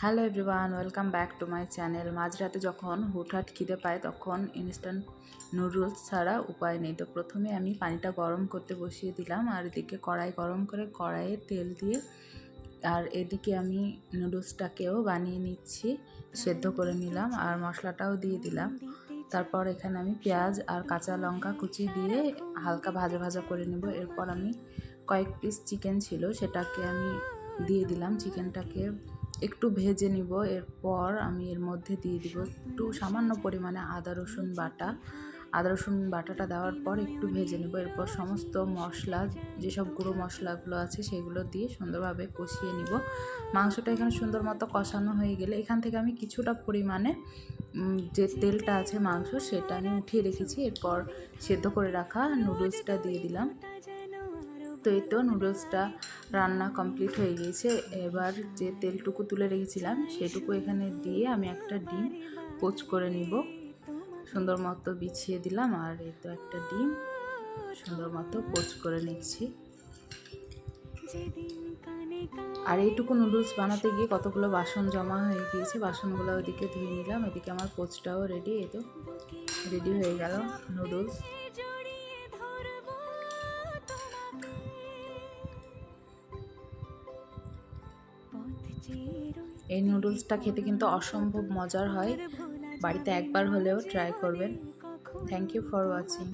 Hello everyone, welcome back to my channel. মাঝরাতে যখন হুটহাট খিদে পায়, তখন ইনস্ট্যান্ট নুডলস ছাড়া উপায় নেই। তো প্রথমে আমি পানিটা গরম করতে বসিয়ে দিলাম আর এদিকে কড়াই গরম করে কড়াইয়ে তেল দিয়ে আর এদিকে আমি নুডলসটাকেও বানিয়ে নিচ্ছি, সেদ্ধ করে নিলাম আর মশলাটাও দিয়ে দিলাম। তারপর এখানে আমি পেঁয়াজ আর কাঁচা লঙ্কা কুচি দিয়ে হালকা ভাজা ভাজা করে নেব। এরপর আমি কয়েক পিস চিকেন ছিল, সেটাকে আমি দিয়ে দিলাম। চিকেনটাকে একটু ভেজে নিব, এরপর আমি এর মধ্যে দিয়ে দিব একটু সামান্য পরিমাণে আদা, রসুন বাটা। আদা, রসুন বাটাটা দেওয়ার পর একটু ভেজে নেব, এরপর সমস্ত মশলা, যেসব গুঁড়ো মশলাগুলো আছে সেগুলো দিয়ে সুন্দরভাবে কষিয়ে নিব। মাংসটা এখানে সুন্দর মতো কষানো হয়ে গেলে এখান থেকে আমি কিছুটা পরিমাণে যে তেলটা আছে মাংস সেটা আমি উঠিয়ে রেখেছি। এরপর সেদ্ধ করে রাখা নুডলসটা দিয়ে দিলাম। তো এই তো নুডলসটা রান্না কমপ্লিট হয়ে গিয়েছে। এবার যে তেলটুকু তুলে রেখেছিলাম, সেটুকু এখানে দিয়ে আমি একটা ডিম পোচ করে নিব। সুন্দর মতো বিছিয়ে দিলাম আর এই তো একটা ডিম সুন্দর মতো পোচ করে নিচ্ছি। আর এইটুকু নুডলস বানাতে গিয়ে কতগুলো বাসন জমা হয়ে গিয়েছে, বাসনগুলো ওদিকে ধুয়ে নিলাম। এদিকে আমার পোচটাও রেডি এই তো রেডি হয়ে গেল নুডলস। এই নুডলসটা খেতে কিন্তু অসম্ভব মজার হয়। বাড়িতে একবার হলেও ট্রাই করবেন। Thank you for watching